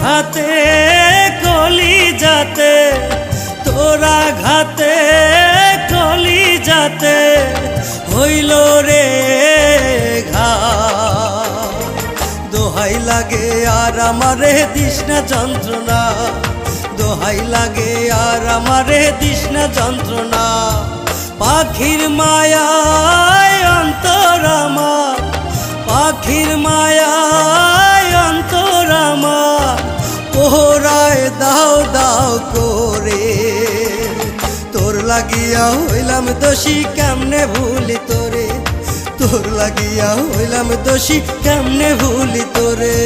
ঘাতে কলি যাতে তোরা ঘাতে কলি যাতে হইল রে ঘা। দোহাই লাগে আর আমারে দিশনা যন্ত্রণা, দোহাই লাগে আর আমারে দিশনা যন্ত্রণা। পাখির মায়ায় লাগিয়া হইলাম দোষী কেমনে ভুলি তোরে? তোর লাগিয়া হইলাম দোষী কেমনে ভুলি তোরে?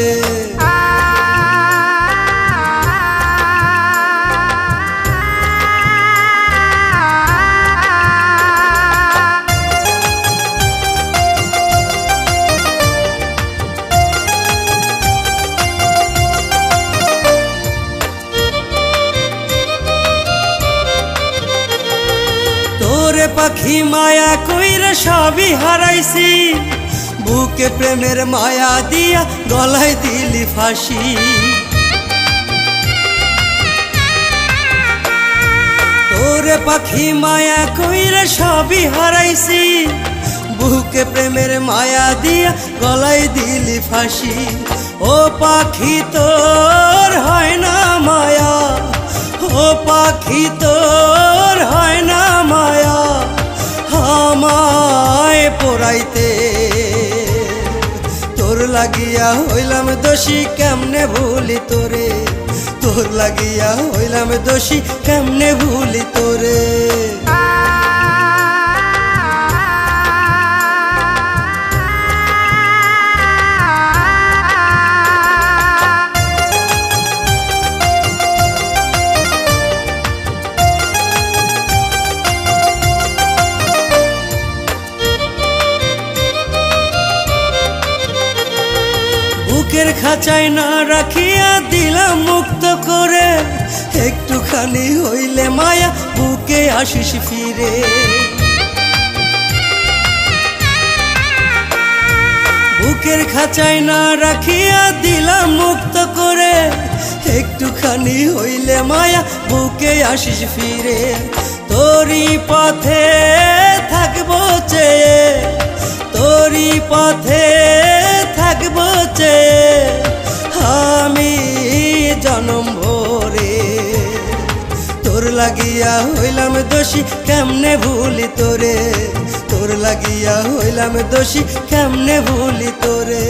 পাখি মায়া কইরে সবই হারাইছি। বুকে প্রেমের মায়া দিয়া গলায় দিলি ফাঁসি। তোরে পাখি মায়া কইরে সবই হারাইছি। বুকে প্রেমের মায়া দিয়া গলায় দিলি ফাঁসি। ও পাখি তোর হয় না মায়া। ও পাখি তোর পোড়াইতে তোর লাগিয়া হইলাম দোষী, কেমনে ভুলি তোরে? তোর লাগিয়া হইলাম দোষী, কেমনে ভুলি তোরে? বুকের খাঁচায় না রাখিয়া দিলাম মুক্ত করে। একটুখানি হইলে মায়া, বুকে আসিস ফিরে। বুকের খাঁচায় না রাখিয়া দিলাম মুক্ত করে। একটুখানি হইলে মায়া, বুকে আসিস ফিরে। তোরই পথে থাকব চেয়ে, তোরই পথে থাকব চেয়ে। লাগিয়া হইলাম দোষী কেমনে ভুলি তোরে? তোর লাগিয়া হইলাম দোষী কেমনে ভুলি তোরে?